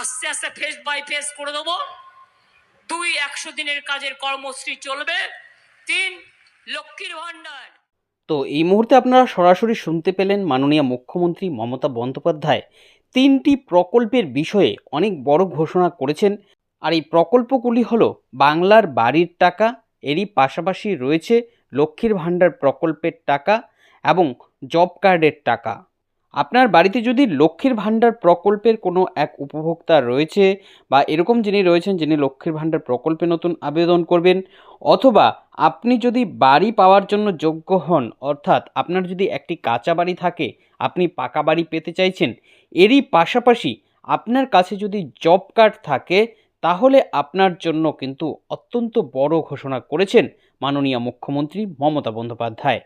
আস্তে আস্তে face by face করে দেবো। দুই একশো দিনের কাজের কর্মশ্রী চলবে। তিন, লক্ষ্মীর ভাণ্ডার। তো এই মুহূর্তে আপনারা সরাসরি শুনতে পেলেন মাননীয় মুখ্যমন্ত্রী মমতা বন্দ্যোপাধ্যায় তিনটি প্রকল্পের বিষয়ে অনেক বড় ঘোষণা করেছেন। আর এই প্রকল্পগুলি হলো বাংলার বাড়ির টাকা, এরই পাশাপাশি রয়েছে লক্ষ্মীর ভাণ্ডার প্রকল্পের টাকা এবং জব কার্ডের টাকা। আপনার বাড়িতে যদি লক্ষ্মীর ভাণ্ডার প্রকল্পের কোনো এক উপভোক্তা রয়েছে বা এরকম যিনি রয়েছেন যিনি লক্ষ্মীর ভাণ্ডার প্রকল্পে নতুন আবেদন করবেন, অথবা আপনি যদি বাড়ি পাওয়ার জন্য যোগ্য হন, অর্থাৎ আপনার যদি একটি কাঁচা বাড়ি থাকে, আপনি পাকা বাড়ি পেতে চাইছেন, এরই পাশাপাশি আপনার কাছে যদি জব কার্ড থাকে, তাহলে আপনার জন্য কিন্তু অত্যন্ত বড় ঘোষণা করেছেন মাননীয় মুখ্যমন্ত্রী মমতা বন্দ্যোপাধ্যায়।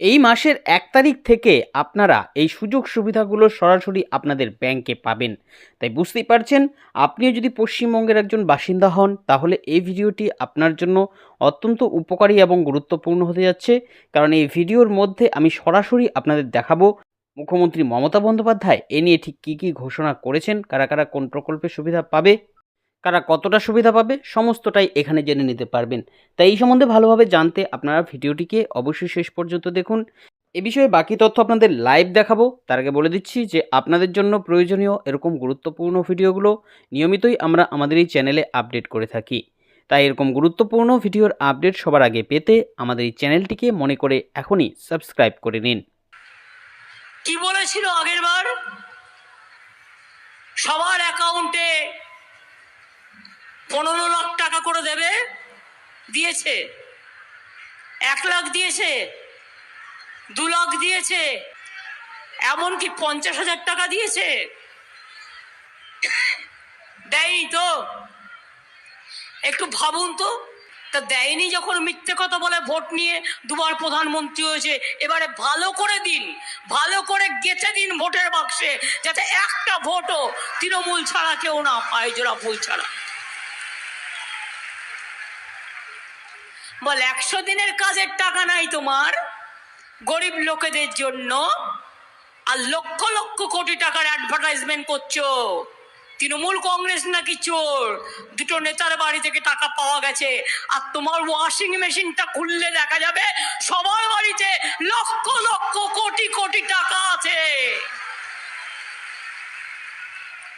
এই মাসের এক তারিখ থেকে আপনারা এই সুযোগ সুবিধাগুলো সরাসরি আপনাদের ব্যাংকে পাবেন। তাই বুঝতেই পারছেন, আপনিও যদি পশ্চিমবঙ্গের একজন বাসিন্দা হন, তাহলে এই ভিডিওটি আপনার জন্য অত্যন্ত উপকারী এবং গুরুত্বপূর্ণ হতে যাচ্ছে। কারণ এই ভিডিওর মধ্যে আমি সরাসরি আপনাদের দেখাবো মুখ্যমন্ত্রী মমতা বন্দ্যোপাধ্যায়, এ নিয়ে ঠিক কী কী ঘোষণা করেছেন, কারা কারা কোন প্রকল্পের সুবিধা পাবে কারা কতটা সুবিধা পাবে সমস্তটাই এখানে জেনে নিতে পারবেন। তাই এই সম্বন্ধে ভালোভাবে জানতে আপনারা ভিডিওটিকে অবশ্যই শেষ পর্যন্ত দেখুন। এ বিষয়ে বাকি তথ্য আপনাদের লাইভ দেখাবো। তার আগে বলে দিচ্ছি যে, আপনাদের জন্য প্রয়োজনীয় এরকম গুরুত্বপূর্ণ ভিডিওগুলো নিয়মিতই আমরা আমাদের এই চ্যানেলে আপডেট করে থাকি। তাই এরকম গুরুত্বপূর্ণ ভিডিওর আপডেট সবার আগে পেতে আমাদের এই চ্যানেলটিকে মনে করে এখনই সাবস্ক্রাইব করে নিন। কি বলেছিল আগের বার সবার অ্যাকাউন্টে পনেরো লাখ টাকা করে দেবে, দিয়েছে। এক লাখ দিয়েছে, দু লাখ দিয়েছে, এমনকি পঞ্চাশ হাজার টাকা দিয়েছে। দেয়নি তো। একটু ভাবুন তো, তা দেয়নি যখন মিথ্যে কথা বলে ভোট নিয়ে দুবার প্রধানমন্ত্রী হয়েছে, এবারে ভালো করে দিন, ভালো করে গেছে দিন ভোটের বাক্সে, যাতে একটা ভোটও তৃণমূল ছাড়া কেউ না পায়, জোড়া ফুল ছাড়া। বল, একশো দিনের কাজের টাকা নাই তোমার? গরিব লোকেদের জন্য আর লক্ষ লক্ষ কোটি টাকার অ্যাডভার্টাইজমেন্ট করছ। তৃণমূল কংগ্রেস নাকি চোর? দুটো নেতার বাড়ি থেকে টাকা পাওয়া গেছে। আর তোমার ওয়াশিং মেশিনটা খুললে দেখা যাবে সবার বাড়িতে লক্ষ লক্ষ কোটি কোটি টাকা আছে।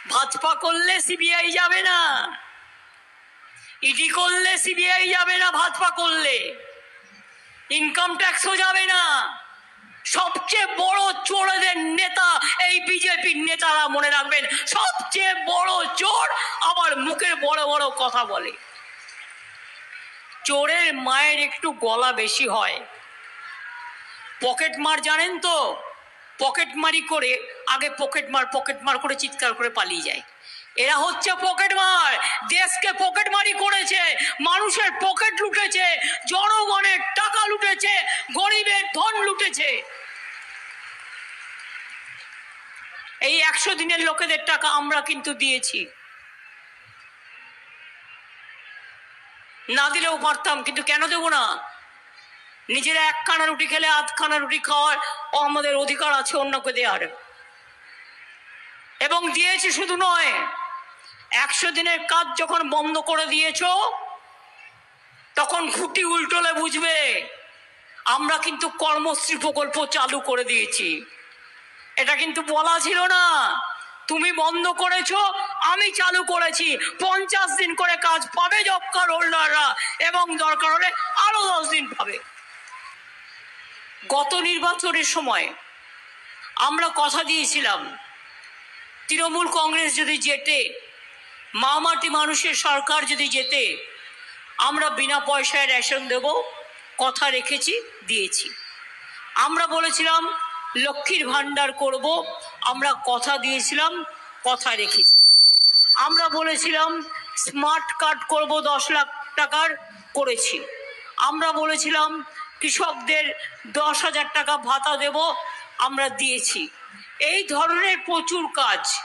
ভাজপা করলে সিবিআই যাবে না। ইডি করলে সিবিআই যাবে না, ভাজপা করলে। ইনকাম ট্যাক্সও যাবে না। সবচেয়ে বড় চোরদের নেতা এই বিজেপির নেতারা মনে রাখবেন, সবচেয়ে বড় চোর আবার মুখের বড় বড় কথা বলে। চোরের মায়ের একটু গলা বেশি হয়। পকেট মার জানেন তো? পকেট মারি করে, আগে পকেট মার পকেট মার করে চিৎকার করে পালিয়ে যায়। এরা হচ্ছে পকেট মার। দেশকে পকেট মারি করেছে, মানুষের পকেট লুটেছে, জনগণের টাকা লুটেছে, গরিবের ধন লুটেছে। এই একশো দিনের লোকেদের টাকা আমরা কিন্তু দিয়েছি। না দিলেও পারতাম, কিন্তু কেন দেবো না? নিজেরা একখানা রুটি খেলে আধখানা রুটি খাওয়ার আমাদের অধিকার আছে অন্যকে দেওয়ার এবং দিয়েছি শুধু নয় একশো দিনের কাজ যখন বন্ধ করে দিয়েছ, তখন খুঁটি উল্টোলে বুঝবে, আমরা কিন্তু কর্মশ্রী প্রকল্প চালু করে দিয়েছি। এটা কিন্তু বলা ছিল না। তুমি বন্ধ করেছ, আমি চালু করেছি। পঞ্চাশ দিন করে কাজ পাবে জব কার্ড হোল্ডাররা এবং দরকার হলে আরও দশ দিন পাবে। গত নির্বাচনের সময় আমরা কথা দিয়েছিলাম, তৃণমূল কংগ্রেস যদি জেতে মামাটি মানুষের সরকার যদি যেতে, আমরা বিনা পয়সায় রেশন দেব, কথা রেখেছি, দিয়েছি। আমরা বলেছিলাম, লক্ষ্মীর ভাণ্ডার করব, আমরা কথা দিয়েছিলাম, কথা রেখেছি। আমরা বলেছিলাম, স্মার্ট কার্ড করব, দশ লাখ টাকার করেছি। আমরা বলেছিলাম, কৃষকদের দশ হাজার টাকা ভাতা দেব, আমরা দিয়েছি। এই ধরনের প্রচুর কাজ।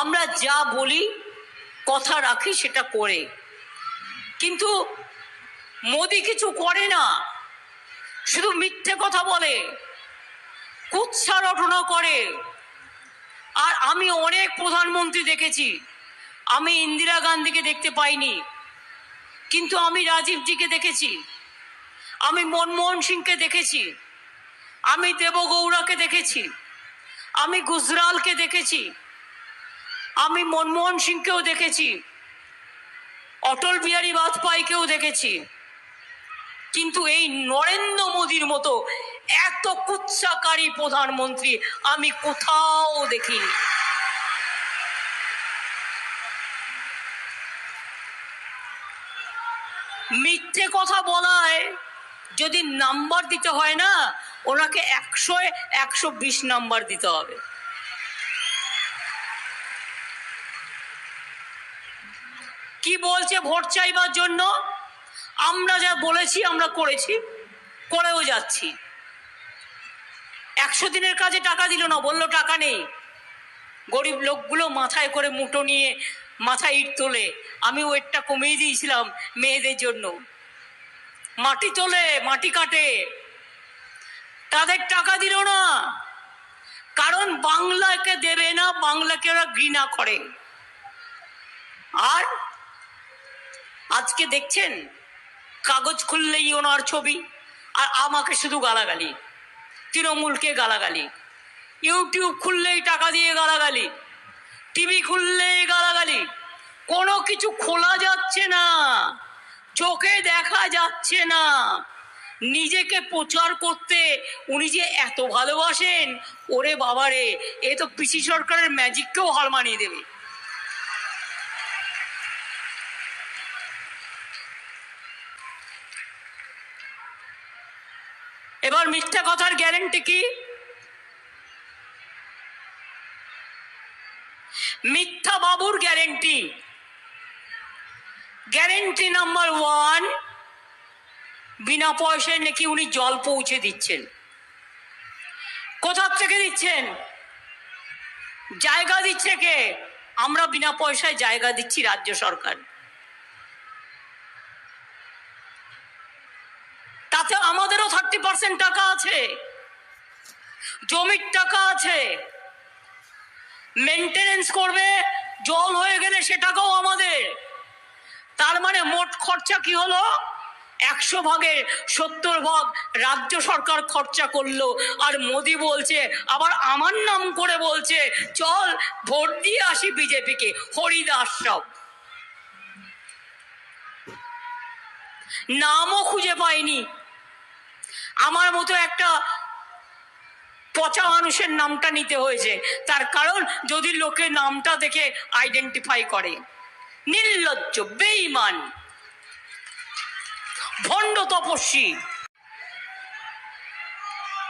আমরা যা বলি, কথা রাখি সেটা করে। কিন্তু মোদি কিছু করে না। শুধু মিথ্যে কথা বলে, কুৎসা রটনা করে। আর আমি অনেক প্রধানমন্ত্রী দেখেছি, আমি ইন্দিরা গান্ধীকে দেখতে পাইনি, কিন্তু আমি রাজীবজিকে দেখেছি, আমি মনমোহন সিংকে দেখেছি, আমি দেবগৌড়াকে দেখেছি, আমি গুজরালকে দেখেছি আমি মনমোহন সিংকেও দেখেছি, অটল বিহারী বাজপেয়ীকেও দেখেছি। কিন্তু এই নরেন্দ্র মোদীর মতো এত কুৎসাকারী প্রধানমন্ত্রী আমি কোথাও দেখিনি। মিথ্যে কথা বলায় যদি নাম্বার দিতে হয় না, ওনাকে একশো একশো বিশ নাম্বার দিতে হবে। কি বলছে ভোট চাইবার জন্য? আমরা যা বলেছি, আমরা করেছি, করেও যাচ্ছি। একশো দিনের কাজে টাকা দিল না, বলল, টাকা নেই। গরিব লোকগুলো মাথায় করে মুটো নিয়ে মাথায় ইট তোলে। আমি ওয়েটটা কমিয়ে দিয়েছিলাম মেয়েদের জন্য। মাটি তোলে, মাটি কাটে। তাদের টাকা দিল না। কারণ বাংলাকে দেবে না, বাংলাকে ওরা ঘৃণা করে। আর আজকে দেখছেন? কাগজ খুললেই ওনার ছবি, আর আমাকে শুধু গালাগালি। তৃণমূলকে গালাগালি। ইউটিউব খুললেই টাকা দিয়ে গালাগালি। টিভি খুললেই গালাগালি। কোনো কিছু খোলা যাচ্ছে না। চোখে দেখা যাচ্ছে না। নিজেকে প্রচার করতে উনি যে এত ভালোবাসেন, ওরে বাবারে, এ তো পিসি সরকারের ম্যাজিককেও হার মানিয়ে দেবে। এবার মিথ্যা কথার গ্যারেন্টি কি? মিথ্যা বাবুর গ্যারেন্টি গ্যারেন্টি নাম্বার ওয়ান বিনা পয়সায় নাকি উনি জল পৌঁছে দিচ্ছেন। কোথা থেকে দিচ্ছেন? জায়গা দিচ্ছে কে? আমরা বিনা পয়সায় জায়গা দিচ্ছি রাজ্য সরকার। থার্টি পার্সেন্ট টাকা আছে। জমির টাকা আছে। মেনটেনেন্স করবে, জল হয়ে গেলে সেটাকেও আমাদের। তার মানে মোট খরচা কি হলো? একশো ভাগের সত্তর ভাগ রাজ্য সরকার খরচা করল। আর মোদি বলছে, আবার আমার নাম করে বলছে, চল ভোট দিয়ে আসি বিজেপিকে। হরিদাস সব নামও খুঁজে পাইনি। আমার মতো একটা পচা মানুষের নামটা নিতে হয়েছে। তার কারণ যদি লোকে নামটা দেখে আইডেন্টিফাই করে। নির্লজ্জ, বেঈমান, ভণ্ড তপস্বী।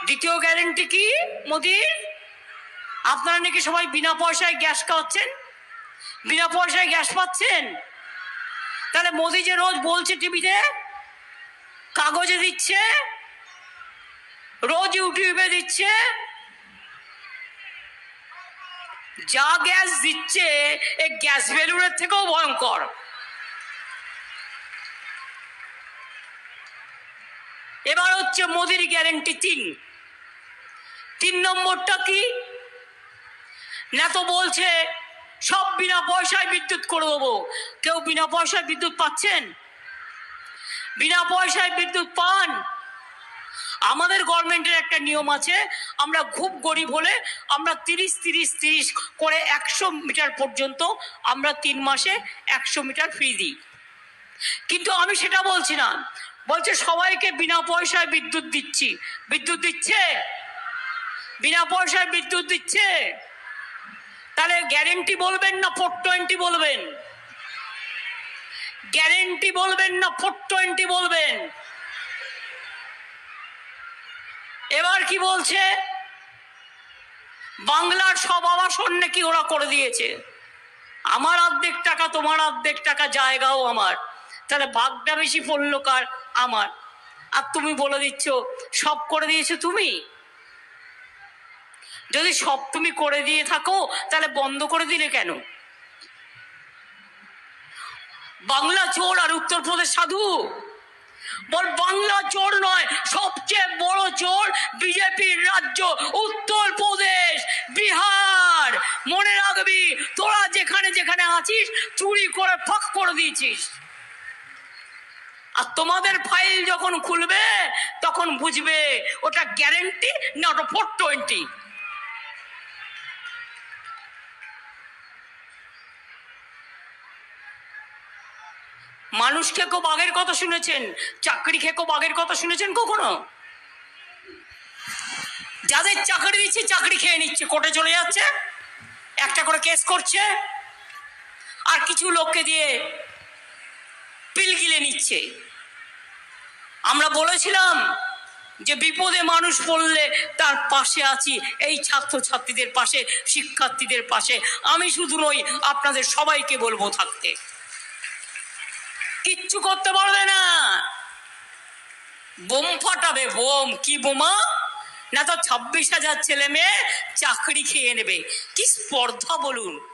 দ্বিতীয় গ্যারেন্টি কি মোদির আপনারা নাকি সবাই বিনা পয়সায় গ্যাস খাওয়াচ্ছেন? বিনা পয়সায় গ্যাস পাচ্ছেন? তাহলে মোদি যে রোজ বলছে টিভিতে, কাগজে দিচ্ছে রোজ ইউটিউবে দিচ্ছে যা গ্যাস দিচ্ছে এই গ্যাস বেলুনের থেকেও ভয়ঙ্কর এবার হচ্ছে মোদির গ্যারেন্টি তিন তিন নম্বরটা কি না তো বলছে সব বিনা পয়সায় বিদ্যুৎ করে দেবো কেউ বিনা পয়সায় বিদ্যুৎ পাচ্ছেন বিনা পয়সায় বিদ্যুৎ পান আমাদের গভর্নমেন্টের একটা নিয়ম আছে, আমরা খুব গরিব হলে আমরা তিরিশ তিরিশ তিরিশ করে একশো মিটার পর্যন্ত আমরা তিন মাসে একশো মিটার ফ্রি দিই। কিন্তু আমি সেটা বলছি না। বলছে সবাইকে বিনা পয়সায় বিদ্যুৎ দিচ্ছি। বিদ্যুৎ দিচ্ছে? বিনা পয়সায় বিদ্যুৎ দিচ্ছে? তাহলে গ্যারেন্টি বলবেন না ফোর টোয়েন্টি বলবেন? গ্যারেন্টি বলবেন না ফোর টোয়েন্টি বলবেন? এবার কি বলছে? বাংলার সব আবাসন নাকি ওরা করে দিয়েছে। আমার অর্ধেক টাকা, তোমার অর্ধেক টাকা জায়গাও আমার। তাহলে ভাগটা বেশি পড়ল কার? আমার। আর তুমি বলে দিচ্ছ, সব করে দিয়েছ তুমি? যদি সব তুমি করে দিয়ে থাকো, তাহলে বন্ধ করে দিলে কেন? বাংলা চোর আর উত্তরপ্রদেশ সাধু? বল, বাংলা চোর নয়, সবচেয়ে বড় চোর বিজেপির রাজ্য উত্তর প্রদেশ, বিহার। মনে রাখবি, তোরা যেখানে যেখানে আছিস, চুরি করে ফাঁক করে দিয়েছিস। আর তোমাদের ফাইল যখন খুলবে, তখন বুঝবে, ওটা গ্যারেন্টি না ওটা ফোর টোয়েন্টি মানুষ খেকো বাঘের কথা শুনেছেন। চাকরি খেকো বাঘের কথা শুনেছেন কখনো? যাদের চাকরি দিচ্ছে, চাকরি খেয়ে নিচ্ছে, কোর্টে চলে যাচ্ছে, একটা করে কেস করছে, আর কিছু লোককে দিয়ে পিলগিলে নিচ্ছে। আমরা বলেছিলাম যে বিপদে মানুষ পড়লে তার পাশে আছি, এই ছাত্রছাত্রীদের পাশে, শিক্ষার্থীদের পাশে। আমি শুধু নই, আপনাদের সবাইকে বলব থাকতে। কিচ্ছু করতে পারবে না। বোম ফাটাবে, বোম। কি বোমা? না তো ছাব্বিশ হাজার ছেলে মেয়ে চাকরি খেয়ে নেবে। কি স্পর্ধা বলুন।